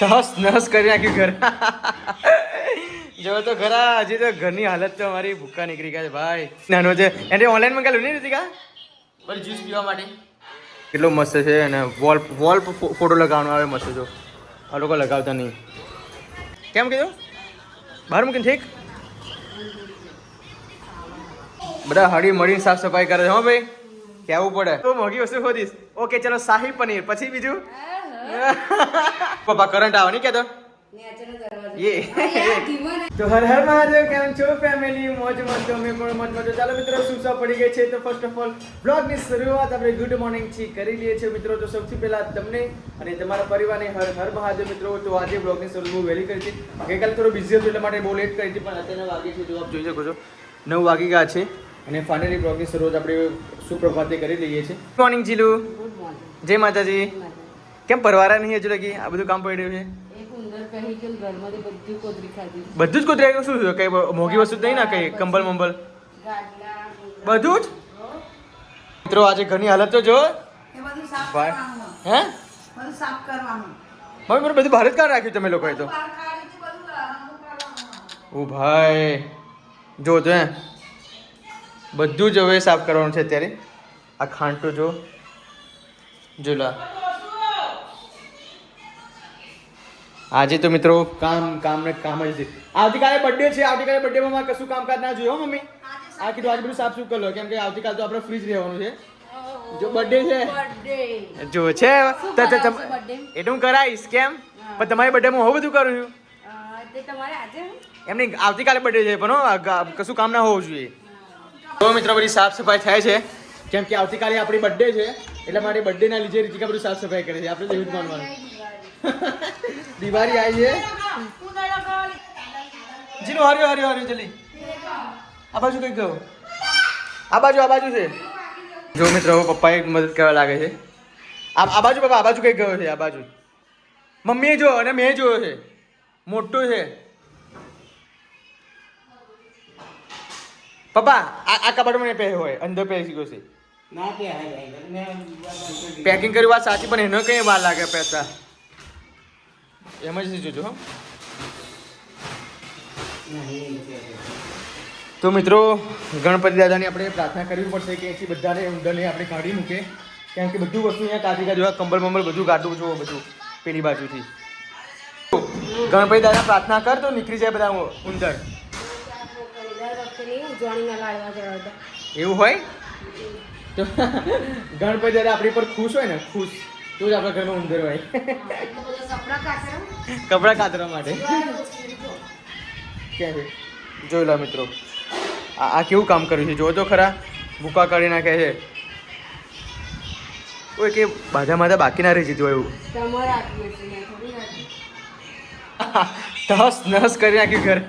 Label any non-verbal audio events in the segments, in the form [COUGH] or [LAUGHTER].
તહસ નહસ કરી નાખ્યું ઘર. જો તો ઘરે હજી તો ઘરની હાલત તો અમારી ભૂક્કા નીકળી ગયા છે ભાઈ. નાનો છે. એને ઓનલાઈન મંગાવ્યું નહીં રીતિકા? બસ જ્યુસ પીવા માટે. કેટલો મસ્ત છે અને વોલ વોલ ફોટો લગાવવાનો આવે મસ્ત જો. આ લોકો લગાવતા નહીં. કેમ કીધું? બહાર મૂકીને ઠીક? બધા હળી મળીને સાફ સફાઈ કરે છે હો ભાઈ. કેવું પડે? તો મોંઘી વસ્તુ ખોદીશ. ઓકે ચલો શાહી પનીર પછી બીજું? [LAUGHS] પપ્પા કરંટ આવે નહીં કેતો તો હર હર મહાદેવ કેમ છો? ફેમિલી મોજ મસ્ત અમે પણ મોજ મસ્ત. ચાલો મિત્રો સુસા પડી ગઈ છે. તો ફર્સ્ટ ઓફ ઓલ બ્લોગની શરૂઆત આપણે ગુડ મોર્નિંગથી કરી લઈએ છીએ. મિત્રો તો સૌથી પહેલા તમને અને તમારા પરિવારને હર હર મહાદેવ મિત્રો તો આજે બ્લોગની શરૂ બહુ વહેલી કરી છે ગઈકાલે થોડો બિઝી હતું એટલે માટે બહુ લેટ કરી હતી પણ અત્યારે વાગે છે. જો આપ જોઈ શકો છો નવ વાગી ગયા છે. અને ફાઇનલી બ્લોગની શરૂઆત આપણે સુપ્રભાતે કરી લઈએ છીએ. મોર્નિંગ જીલુ. ગુડ જય માતાજી. કેમ પરવારા નહીં હજુ લગી? આ બધું કામ પડ્યું છે? બધું કોતરી ખાધી. બધું જ કોતરી આવ્યું? શું કઈ મોંઘી વસ્તુ નહીં ને કઈ? કંબલ મંબલ? બધું જ? મિત્રો આજે ઘરની હાલત તો જો. એ ભાઈ. કરવાનું. હે? બધું મમ્મી મને બધું બહાર જ કાઢ રાખ્યું તમે લોકોએ તો. ઓ ભાઈ. જો તો હે. બધું જ હવે સાફ કરવાનું છે અત્યારે. આ ખાંટું જો. જો આજે તો મિત્રો કામ કામ ને કામ જ છે. આવતીકાલે બર્થડે છે આવતીકાલે બર્થડે માં કશું કામકાજ ના જોયો હો મમ્મી. આ કીધું આજે બધું સાફ સુફ કરી લો. કેમ કે આવતીકાલ તો આપણે ફ્રી જ રહેવાનું છે. જો બર્થડે છે. જો છે તમ- હું કરાવીશ કેમ? પણ તમારી બર્થડેમાં હું બધું કરું છું? તે તમારે આજે એમની આવતીકાલે બર્થડે છે પણ કશું કામ ના હોવું જોઈએ. તો મિત્રો બધી સાફ સફાઈ થાય છે. કેમ કે આવતીકાલે આપણી બર્થડે છે એટલે મારી બર્થડે ના લીધે રીતિકા બધું સાફ સફાઈ કરે છે. આપણે એવું જ માનવાનું. દિવાળી આવી છે. જીનું હાર્યો હાર્યો હાર્યો જલ્દી. આ બાજુ કઈ ગયો આ બાજુ આ બાજુ છે. જો મિત્રો પપ્પાએ મદદ કરવા લાગે છે. આ આ બાજુ પપ્પા આ બાજુ કઈ ગયો છે આ બાજુ. મમ્મીએ જો અને મેં જોયો છે. મોટો છે. પપ્પા આ આ કબાટમાં નહીં પહેર્યો હોય અંદર પહેરી ગયો છે. પેકિંગ કરી વાત સાચી પણ એનો કઈ વાર લાગે પૈસા. એમ જ જોજો, હો. તો મિત્રો, ગણપતિ દાદાની આપણે પ્રાર્થના કરવી પડશે કે એથી બધાને ઉંદરને આપણે કાઢી મૂકે. કેમ કે બધું વસ્તુ અહીંયા કાઢી કાઢી હોય કંબલ બંબલ બધું કાઢવું જુઓ બધું, પેલી બાજુથી. ગણપતિ દાદા, પ્રાર્થના કર તો, નીકળી જાય બધા ઉંદર. એવું હોય? તો [LAUGHS] ગણપતિ દાદા આપણી પર ખુશ હોય ને? ખુશ. તો જ આપણા ઘરનો ઉંદર હોય કપડા કાતરા કપડાં કાતરવા માટે. ક્યાં જોઈ લો મિત્રો. આ આ કેવું કામ કર્યું છે? જોજો તો ખરા. ભૂકા કાઢી નાખે છે. કોઈ કે બાધા માધા બાકી ના રહી જતી હોય એવું. તહસ [LAUGHS] નહસ કરી નાખ્યું ઘર.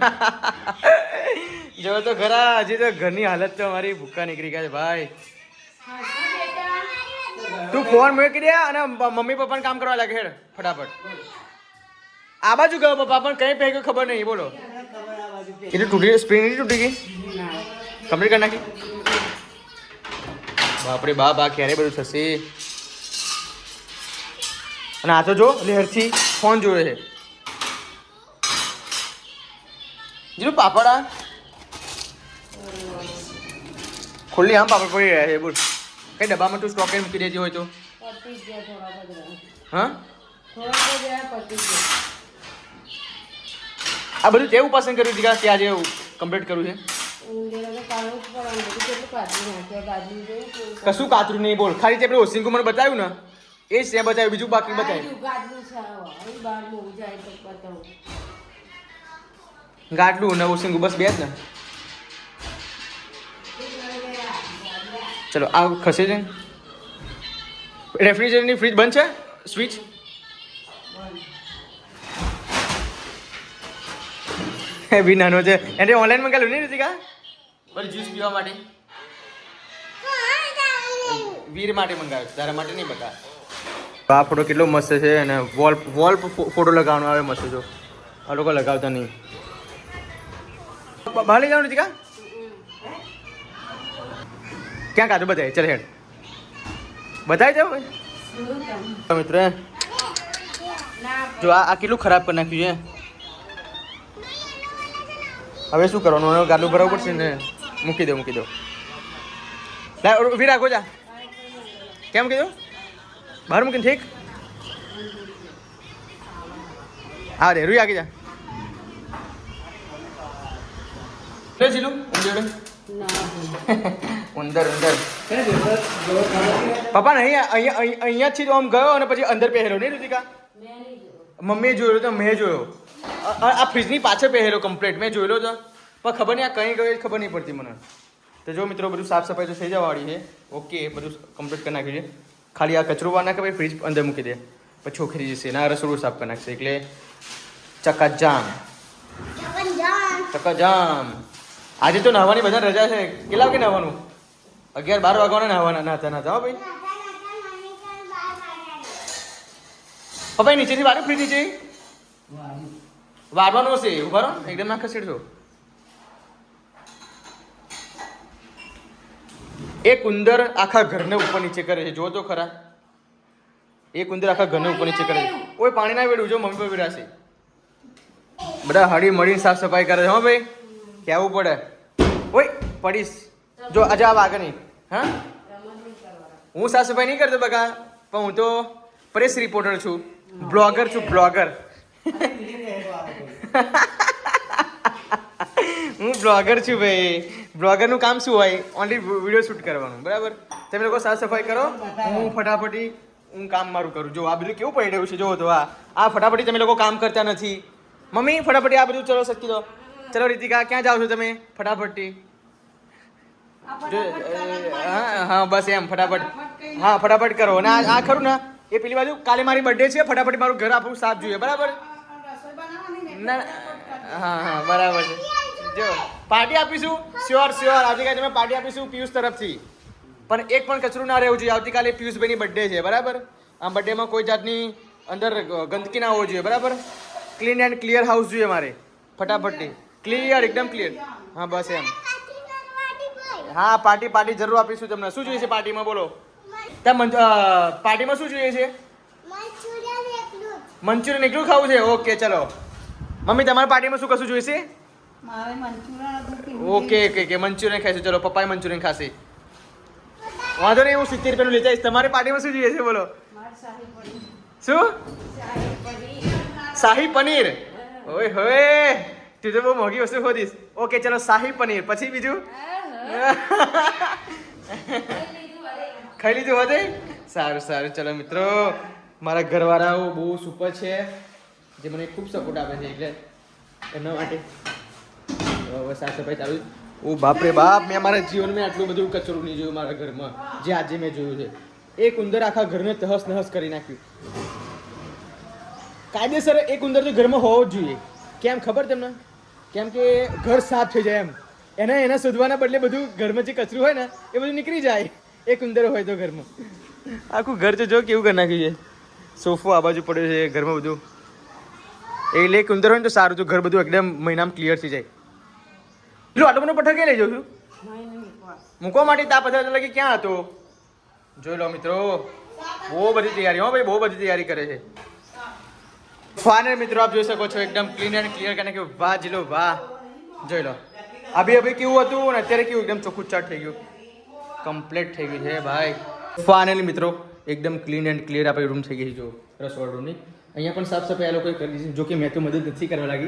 [LAUGHS] જો તો ખરા હજી તો ઘરની હાલત તો અમારી ભૂકા નીકળી ગયા છે ભાઈ. ફોન મૂકી દે અને મમ્મી પપ્પાને કામ કરવા લાગે હેડ, ફટાફટ. આ બાજુ ગયો પપ્પા, પણ કઈ પહેર્યું ખબર નહીં, બોલો. એટલે તૂટી સ્પ્રિંગ નહીં તૂટી ગઈ? કમ્પ્લીટ કરી નાખી. બાપરે બાપ, આ ક્યારે બધું થશે? અને આ તો જો, લહેરથી ફોન જોયો છે. જીરું પાપડ આ. ખુલ્લી આમ પાપડ પડી રહ્યા છે, બોલ. કઈ ડબ્બામાં તું સ્ટોક મૂકી દેતી હોય તો? પતી ગયા થોડા બધા હા? થોડા બધા પતી ગયા આ બધું તેવું પસંદ કર્યું છે કે આજે કમ્પ્લીટ કરવું છે? કશું કાતરું નહીં બોલ. ખાલી તે પેલું ઓસિંગુ મને બતાવ્યું ને એ જ ત્યાં બતાવ્યું બીજું બાકી બતાવ્યું. ગાટલું ને ઓસિંગુ બસ બે જ ને. ચલો આ ખસે છે રેફ્રિજરેટરની ફ્રીજ બંધ છે? સ્વિચ? હે બી નાનો છે. એને ઓનલાઈન મંગાવ્યું નહીં રીતિકા? બસ જ્યુસ પીવા માટે. વીર માટે મંગાવ્યો તારા માટે નહીં બતા આ ફોટો કેટલો મસ્ત છે અને વોલ વોલ ફોટો લગાવવાનો આવે મસ્ત જો. આ લોકો લગાવતા નહીં. બહાર લઈ જવાનું રીતિકા? ક્યાં કાઢો બધા ચાલ હેડ. બતાવી જાવ ભાઈ. મિત્રો જો આ કેટલું ખરાબ કરી નાખ્યું છે હવે શું કરવાનું? ગાડું ભરાવવું પડશે ને. મૂકી દો મૂકી દો. લા ઊભી રાખો, જા. કેમ કીધું? બહાર મૂકીને ઠીક? હા, રે, રૂઈ આગી જા. જીલું ના ઉંદર ઉંદર પપ્પા નહીં અહીંયા અહીંયા અહીંયાથી તો આમ ગયો અને પછી અંદર પહેરેલો નહીં રુચિકા મેં નહીં જોયું મમ્મીએ જોયો તો મેં જોયો આ- આ આ ફ્રીજની પાછળ પહેરેલો કમ્પ્લીટ મેં જોયેલો તો પણ ખબર નહીં આ કઈ ગયો એ ખબર નહીં પડતી મને તો જો મિત્રો બધું સાફ સફાઈ તો થઈ જવાવાળી છે ઓકે બધું કમ્પ્લીટ કરી નાખ્યું છે ખાલી આ કચરો વાર નાખે પછી ફ્રીજ અંદર મૂકી દે પછી છોકરી જશે ના રસોડું સાફ કરી નાખશે એટલે ચકાજામ ચકાજામ આજે તો નાહવાની બધા રજા છે. કેટલા વાગે નાહવાનું? અગિયાર, બાર વાગવાના નાહવાના. નાતા નાતા હો, ભાઈ. હવે એ નીચેથી વાળું ફ્રી નીચે. વારવાનું હશે. ઊભા રહો, એકદમ ના ખસેડજો એ કુંદર આખા ઘરને ઉપર નીચે કરે છે. જો તો ખરા. એક કુંદર આખા ઘરને ઉપર નીચે કરે છે. કોઈ પાણી ના વેડવું જો, મમ્મી પર વેડાશે બધા હળી મળીને સાફ સફાઈ કરે છે, હો, ભાઈ. કહેવું પડે. ઓય, પડીશ. જો અજાબ આગળ નહીં. હા? હું સાફ સફાઈ નહીં કરતો બકા, પણ હું તો પ્રેસ રિપોર્ટર છું. બ્લોગર છું, બ્લોગર. હું બ્લોગર છું ભાઈ. બ્લોગરનું કામ શું હોય? ઓનલી વીડિયો શૂટ કરવાનું, બરાબર? તમે લોકો સાફ સફાઈ કરો. હું ફટાફટી હું કામ મારું કરું. જો, આ બધું કેવું પડી રહ્યું છે? જો, તો આ આ ફટાફટી તમે લોકો કામ કરતા નથી. મમ્મી, ફટાફટી આ બધું ચલો શકી દો. ચલો રીતિકા ક્યાં જાઓ છો તમે? ફટાફટી જો, ફટાફટ કલર અ, હા હા બસ એમ ફટાફટ. હા ફટાફટ કરો. અને આ ખરું ને? એ પેલી બાજુ કાલે મારી બર્થડે છે ફટાફટ મારું ઘર આપણું સાફ જોઈએ બરાબર? ના હા હા બરાબર છે. જો પાર્ટી આપીશું? શ્યોર શ્યોર આવતીકાલે તમે પાર્ટી આપીશું પિયુષ તરફથી. પણ એક પણ કચરું ના રહેવું જોઈએ. આવતીકાલે પિયુષભાઈની બર્થડે છે બરાબર? આ બર્થડેમાં કોઈ જાતની અંદર ગંદકી ના હોવી જોઈએ બરાબર? ક્લીન એન્ડ ક્લિયર હાઉસ જોઈએ મારે. ફટાફટથી. ક્લિયર એકદમ ક્લિયર હા બસ એમ. હા પાર્ટી પાર્ટી જરૂર આપીશું તમને. શું જોઈએ છે પાર્ટીમાં બોલો? ત્યાં પાર્ટીમાં શું જોઈએ છે? મંચુરિયન એકલું ખાવું છે? ઓકે ચલો. મમ્મી તમારા પાર્ટીમાં શું કશું જોઈશે? Okay okay okay. મંચુરિયન ખાઈશું. ચલો પપ્પાએ મંચુરિયન ખાશે. વાંધો નહીં હું સિત્તેર રૂપિયાનું લઈ જઈશ. તમારી પાર્ટીમાં શું જોઈએ છે બોલો? શું? શાહી શાહી પનીર? ઓય હોય. તું તો બહુ મોંઘી વસ્તુ ખોદીશ. ઓકે ચલો શાહી પનીર. પછી બીજું? ખાઈ લીધું હોતે? સારું સારું. ચલો મિત્રો મારા ઘરવાળાઓ બહુ સુપર છે જે મને ખૂબ સપોર્ટ આપે છે એટલે એમના માટે હવે સાફ સફાઈ ચાલુ ઓ બાપરે બાપ મેં મારા જીવનમાં આટલું બધું કચરું નહીં જોયું મારા ઘરમાં જે આજે મેં જોયું છે. એક ઉંદર આખા ઘરને તહસ નહસ કરી નાખ્યું. કાયદેસર એક ઉંદર તો ઘરમાં હોવો જ જોઈએ. કેમ? ખબર તમને? કેમ કે ઘર સાફ થઈ જાય એમ. એને એના શોધવાના બદલે બધું ઘરમાં જે કચરું હોય ને, એ બધું નીકળી જાય. એ ઉંદર હોય તો ઘરમાં. આખું ઘર તો જો કેવું કરી નાખ્યું છે. સોફો આ બાજુ પડ્યો છે, ઘરમાં બધું. એટલે એક ઉંદર હોય ને તો સારું, તો ઘર બધું એકદમ મહિનામાં ક્લિયર થઈ જાય. એટલું આટલો બધો પથ્થર ક્યાં લઈ જાઉં છું? મૂકવા માટે તા પથ્થર લાગે ક્યાં હતો? જોઈ લો મિત્રો, બહુ બધી તૈયારી, હો ભાઈ, બહુ બધી તૈયારી કરે છે. ફાઇનલ મિત્રો, આપ જોઈ શકો છો એકદમ ક્લીન એન્ડ ક્લિયર કારણ કે વાહ, જીલો વાહ. જોઈ લો. અભી અભી કેવું હતું? અને અત્યારે કેવું? એકદમ ચોખ્ખું ચાટ થઈ ગયું. કમ્પ્લીટ થઈ ગયું છે, ભાઈ. ફાઇનલી મિત્રો, એકદમ ક્લીન એન્ડ ક્લિયર આપણી રૂમ થઈ ગઈ જો રસોડા રૂમની અહીંયા પણ સાફ સફાઈ આ લોકોએ કરી દીધી જો મેં તો મદદ નથી કરવા લાગી.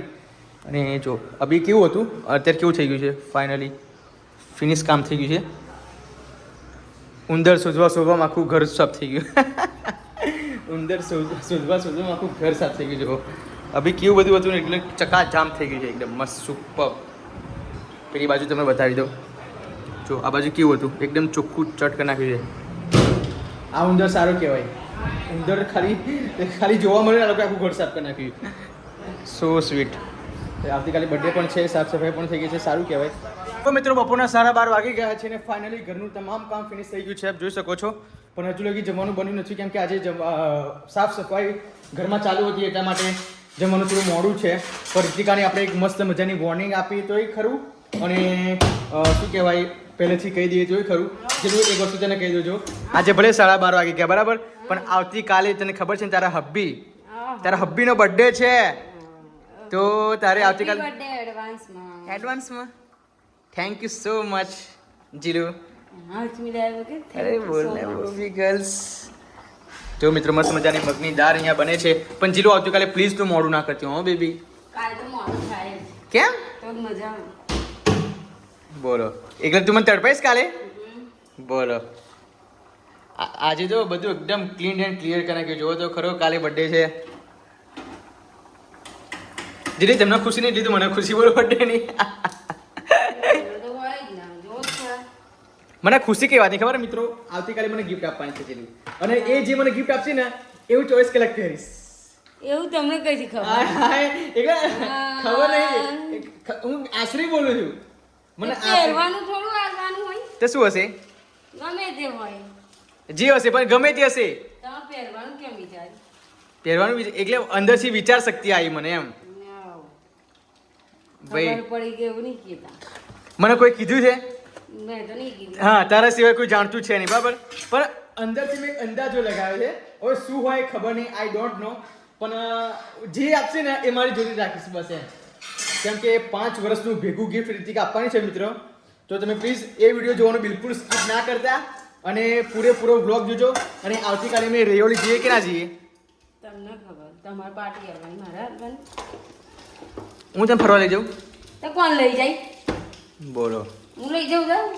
અને જો, અભી કેવું હતું? અત્યારે કેવું થઈ ગયું છે ફાઇનલી ફિનિશ કામ થઈ ગયું છે. ઉંદર શોધવા શોધવામાં આખું ઘર સાફ થઈ ગયું. [LAUGHS] ઉંદર શોધ- શોધવા શોધવામાં આખું ઘર સાફ થઈ ગયું છે. અભી કેવું બધું હતું ને? એટલે ચકાજામ થઈ ગયું છે એકદમ મસ્ત સુપર પેલી બાજુ તમને બતાવી દઉં જો આ બાજુ કેવું હતું? એકદમ ચોખ્ખું ચટક નાખ્યું છે. આ ઉંદર સારો કહેવાય. ઉંદર ખાલી ખાલી જોવા મળે આ લોકો આખું ઘર સાફ કરી નાખ્યું. સો સ્વીટ આવતીકાલે બર્થડે પણ છે સાફ સફાઈ પણ થઈ ગઈ છે સારું કહેવાય. તો મિત્રો બપોરના સાડા બાર વાગી ગયા છે ને ફાઇનલી ઘરનું તમામ કામ ફિનિશ થઈ ગયું છે. આપ જોઈ શકો છો. પણ હજુ લગી જમવાનું બન્યું નથી કેમ કે આજે સાફ સફાઈ ઘરમાં ચાલુ હતી એટલા માટે જમવાનું થોડું મોડું છે. પણ રીતિકાને આપણે એક મસ્ત મજાની વોર્નિંગ આપી તો એ ખરું. અને શું કહેવાય પહેલેથી કહી દઈએ તો ખરું. જેટલું એક વસ્તુ તને કહી દેજો. આજે ભલે સાડા બાર વાગી ગયા બરાબર? પણ આવતીકાલે તને ખબર છે ને તારા હબ્બી? તારા હબ્બીનો બર્થડે છે. તો તારે આવતીકાલે બર્થડે એડવાન્સમાં એડવાન્સમાં થેન્ક યુ સો મચ જીરુ અરે બોલ ને બોબી ગર્લ્સ જો મિત્રો મસ્ત મજાની મગની દાળ અહીંયા બને છે. પણ જીલુ આવતીકાલે પ્લીઝ તું મોડું ના કરતી હો બેબી કાલે તો મોડું થાય કેમ? તો મજા બોલો. એટલે તું મને તડપાઈશ કાલે? બોલો. આજે જો બધું એકદમ ક્લીન એન્ડ ક્લિયર કરી નાખ્યું જોવો તો ખરો કાલે બર્થડે છે. જીલી તમને ખુશી નહીં લીધું મને ખુશી બોલો બર્થડે ની [LAUGHS] એવું તો હોય જ ને જો જ ખરા. મને ખુશી કઈ વાતની ખબર મિત્રો? આવતીકાલે મને ગિફ્ટ આપવાની છે જેની. અને એ જે મને ગિફ્ટ આપશે ને એવું ચોઈસ કલેક્ટ કરીશ. એવું તમને કઈ ખબર. એટલે ખબર નહીં. હું આશરે બોલું છું. મને પહેરવાનું થોડું આવવાનું હોય? તો શું હશે? ગમે તે હોય. જે હશે પણ ગમે તે હશે. તમે પહેરવાનું કેમ વિચાર પહેરવાનું એટલે અંદરથી વિચાર શક્તિ આવી મને એમ. ભાઈ. પડી ગયું નહીં કીધા મને કોઈ કીધું છે? હા તારા સિવાય કોઈ જાણતું છે નહીં બરાબર? પણ અંદરથી મેં અંદાજો લગાવ્યો છે. હવે શું હોય ખબર નહીં આઈ ડોન્ટ નો પણ જે આપશે ને એ મારી જોડે રાખીશ બસ એમ. કેમ કે પાંચ વર્ષનું ભેગું ગિફ્ટ રીતિક આપવાની છે મિત્રો. તો તમે પ્લીઝ એ વીડિયો જોવાનું બિલકુલ સ્કીપ ના કરતા અને પૂરેપૂરો બ્લોગ જોજો. અને આવતીકાલે મેં રેયોલી જઈએ કે ના જઈએ? તમને ખબર તમારે પાર્ટી કરવાની મારે હસબન્ડ હું તને ફરવા લઈ જાઉં? તો કોણ લઈ જાય? બોલો. હું લઈ જાઉં જાઉં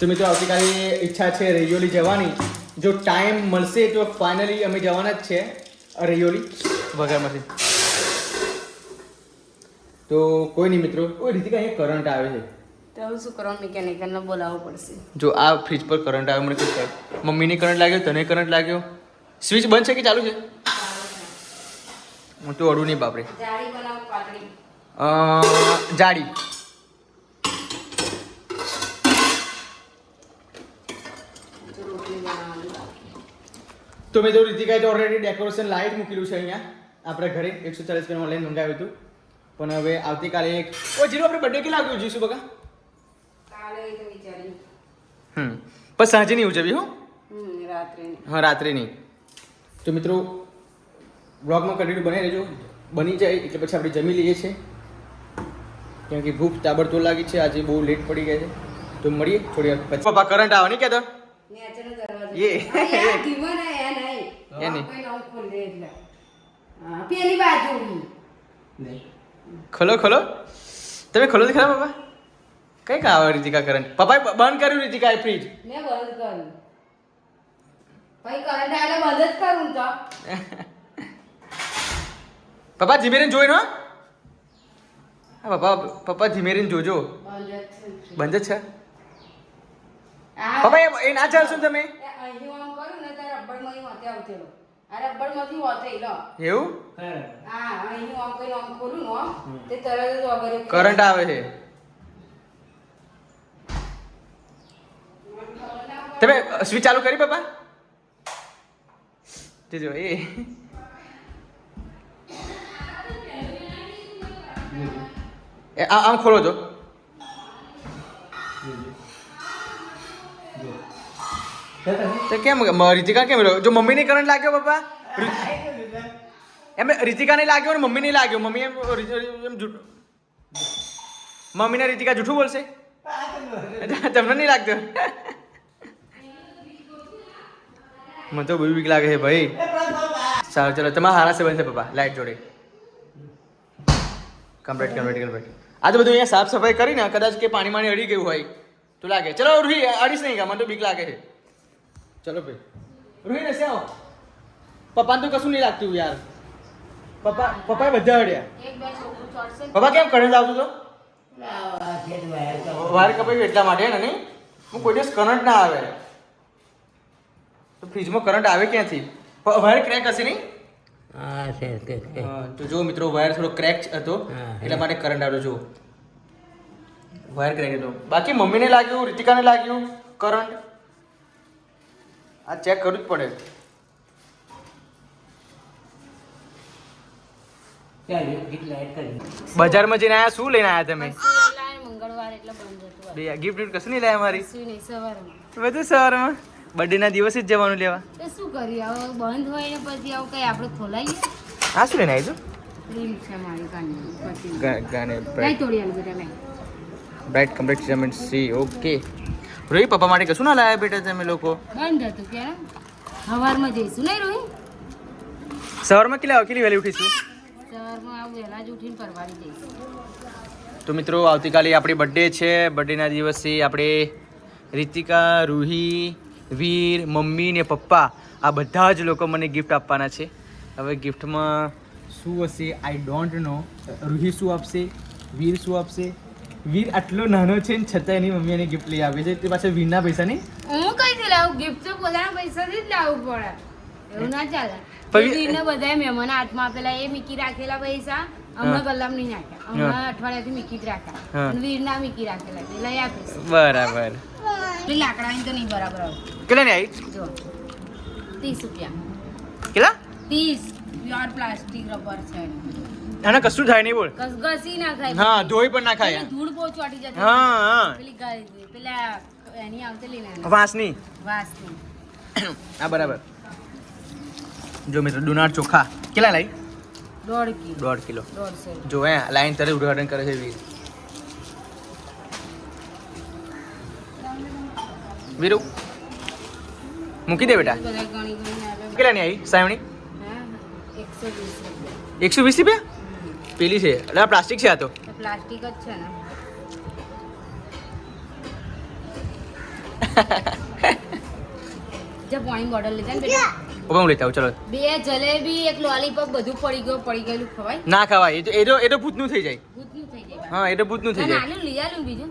તો મિત્રો આવતીકાલે ઈચ્છા છે રૈયોલી જવાની. જો ટાઈમ મળશે તો ફાઇનલી અમે જવાના જ છે. રૈયોલી. વગરમાંથી તો કોઈ નહીં મિત્રો ઓ રીતિકા અહીંયા કરંટ આવે છે. તો હવે શું કરવાનું? મિકેનિકલને બોલાવવું પડશે. જો આ ફ્રીજ પર કરંટ આવે મને કઈ કહે મમ્મીને કરંટ લાગ્યો તને કરંટ લાગ્યો? સ્વિચ બંધ છે કે ચાલુ છે? હું તો અડું નહીં બાપરે. જાડી તો રોટલી બનાવવાની બાકી. તો મેં જો રીતિકાએ તો ઓલરેડી ડેકોરેશન લાઈટ મૂકેલું છે અહીંયા. આપણે ઘરે એકસો ચાલીસ રૂપિયા ઓનલાઈન મંગાવ્યું હતું. પણ હવે આવતીકાલે એક ઓ જીરો આપણે બર્થડે કે લાગ્યું જીશું બકા? હમ. પણ સાંજે નહીં ઉજવી હો. હા રાત્રે નહીં તો મિત્રો બ્લોગમાં કન્ટિન્યુ બની રહેજો. બની જાય એટલે પછી આપણે જમી લઈએ છીએ. કેમ કે ભૂખ તાબડતોડ લાગી છે આજે બહુ લેટ પડી ગયા છે. તો મળીએ થોડી વાર પછી. પપ્પા કરંટ આવે નહીં કહેતો? નેચરનો દરવાજો. એ. હા, યાર, ધીમો ને, એ નહીં. એ નહીં. કોઈ નવું ખોલી દે એટલે. હા, પેલી બાજુ ખોલો ખોલો તમે ખોલો દેખા પપ્પા કઈ કા આવે રીતિકા કરંટ પપ્પાએ બ- બંધ કર્યું રીતિકા ફ્રીજ મેં બંધ કર્યું ભાઈ કરંટ આલે બંધ જ કરું તો [LAUGHS] પપ્પા ધીમે રહીને જોઈ નો હા પપ્પા પપ્પા ધીમે રહીને જોજો બંધ જ છે. પપ્પા એ- ના ચાલશો તમે અહીં આમ કરું ને ત્યારે રબડમાંથી વાતે આવતેલો. આ રબડમાંથી વાતે લો. એવું? હા, અહીં આમ કરીને આમ ખોલું નો આમ, તે તરત જ વગર કરંટ આવે છે. તમે સ્વિચ ચાલુ કરી પપ્પા જોજો એ. એ આ- આમ ખોલો તો તો કેમ રીતિકા કેમ? જો મમ્મીને કરંટ લાગ્યો પપ્પા? એમ રીતિકાને લાગ્યો ને મમ્મીને લાગ્યો? મમ્મી એમ મમ્મીને રીતિકા જૂઠું બોલશે? તમને નહીં લાગતો? મને તો બહુ બીક લાગે છે ભાઈ. સારું, ચલો, તમારા હારા છે બનશે પપ્પા, લાઈટ જોડે. કમ્પ્લીટ કમ્પ્લીટ કમ્પ્લીટ આ તો બધું અહીંયા સાફ સફાઈ કરીને કદાચ કે પાણી માણી અડી ગયું હોય. તો લાગે. ચલો, રૂહી, અડીશ નહીં મને તો બીક લાગે છે. ચલો ભાઈ. રૂહી હશે આવો. પપ્પાને તો કશું નહીં લાગતું યાર. પપ્પા પપ્પાએ બધા અડ્યા. પપ્પા કેમ કરંટ આવતો તો? વાર કપાયું એટલા માટે ને નહીં? હું કોઈ દિવસ કરંટ ના આવે. તો ફ્રીજમાં કરંટ આવે ક્યાંથી? વાયર ક્રેક હશે નહીં? હા છે છે છે. હા, તો જો મિત્રો વાયર થોડો ક્રેક હતો. એટલા માટે કરંટ આવ્યો જો. વાયર ક્રેક હતો. બાકી મમ્મીને લાગ્યું રીતિકાને લાગ્યું કરંટ? આ ચેક કરવું જ પડે. કરી બજારમાં જઈને આયા શું લઈને આયા તમે? લાય મંગળવાર એટલે બંધ ગિફ્ટ કશું નહીં લાયા મારી? બધું સવારમાં. બર્થડે ના દિવસે જ જવાનું લેવા. શું કરીએ હવે બંધ હોય ને પછી આવું કઈ આપણે ખોલાઈએ? આ શું લઈને આવી તું? ગાને બ્રાઇટ કમ્પ્લેટ સી ઓકે રોહિત પપ્પા માટે કશું ના લાયા બેટા તમે લોકો? બંધ હતું ક્યાં સવારમાં જઈશું નહીં રોહી સવારમાં કેટલા કેટલી વહેલી ઉઠીશું? સવારમાં આવું વહેલા જ ઉઠીને પરવારી જઈશું. તો મિત્રો આવતીકાલે આપણી બર્થડે છે. બર્થડેના દિવસે આપણે રીતિકા રૂહી વીર મમ્મી ને પપ્પા આ બધા જ લોકો મને ગિફ્ટ આપવાના છે. હવે ગિફ્ટમાં શું હશે? આઈ ડોન્ટ નો રૂહી શું આપશે? વીર શું આપશે? વીર આટલો નાનો છે ને છતાં એની મમ્મી એને ગિફ્ટ લઈ આપે છે. તે પાછળ વીરના પૈસા નહીં? હું કઈથી લાવું? ગિફ્ટ તો પોતાના પૈસાથી જ લાવવું પડે. એવું ના ચાલે. વીરને બધાએ મહેમાન હાથમાં આપેલા એ મીકી રાખેલા પૈસા હમણાં ગલ્લામ નહીં નાખ્યા. હમણાં અઠવાડિયાથી મીકી જ રાખ્યા વીરના મીકી રાખેલા લઈ આપીશ. બરાબર. લાકડાની તો નહીં બરાબર કેટલા ને આવી? જો. ત્રીસ રૂપિયા. કેટલા? ત્રીસ. પ્યોર પ્લાસ્ટિક રબર છે. આને કશું થાય નહીં બોલ. ઘસઘસી ના ખાય. હા ધોઈ પણ ના ખાય. ધૂળ બહુ ચોટી જતી હા હા. પેલી પેલા એની આવતી વાંસની. વાસની. [COUGHS] હા બરાબર. જો મિત્રો ડુનાર ચોખા. કેટલા લાવી દોઢ કિલો. દોઢ કિલો. જો હે લાઈન તરે ઉદ્ઘાટન કરે છે વીર વીરુ મૂકી દે બેટા. આવે. કેટલા ની આવી સાવણી એકસો વીસ રૂપિયા? પેલી છે. એટલે પ્લાસ્ટિક છે આ તો. પ્લાસ્ટિક જ છે ને. [LAUGHS] જે પાણી બોટલ લીધા ને હું લેતા આવું ચલો. બે જલેબી એક લોલીપોપ બધું પડી ગયું પડી ગયેલું ખવાય. ના ખવાય. એ તો એ તો એ તો ભૂતનું થઈ જાય. ભૂતનું થઈ જાય. હા એ તો ભૂતનું થઈ જાય. આનું લઈ આલું બીજું.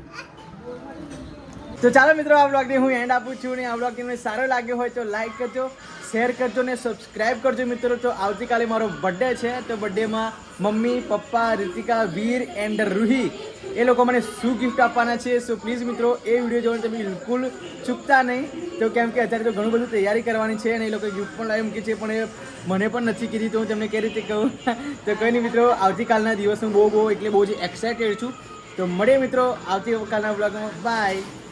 તો ચાલો મિત્રો, આ બ્લોગની હું એન્ડ આપું છું ને આ બ્લોગ તમને સારો લાગ્યો હોય તો લાઈક કરજો શેર કરજો ને સબસ્ક્રાઈબ કરજો મિત્રો. તો આવતીકાલે મારો બર્થડે છે, તો બર્થડેમાં મમ્મી, પપ્પા, રિતિકા, વીર એન્ડ રૂહી એ લોકો મને શું ગિફ્ટ આપવાના છે. સો પ્લીઝ મિત્રો, એ વીડિયો જોવાનું તમે બિલકુલ ચૂકતા નહીં. તો કેમ કે અત્યારે તો ઘણું બધું તૈયારી કરવાની છે અને એ લોકો ગિફ્ટ પણ લાવી મૂકી છે, પણ એ મને પણ નથી કીધી તો હું તમને કઈ રીતે કહું. [LAUGHS] તો કંઈ નહીં મિત્રો, આવતીકાલના દિવસ હું બહુ બહુ એટલે બહુ જ એક્સાઇટેડ છું. તો મળીએ મિત્રો, આવતીકાલના બ્લોગમાં બાય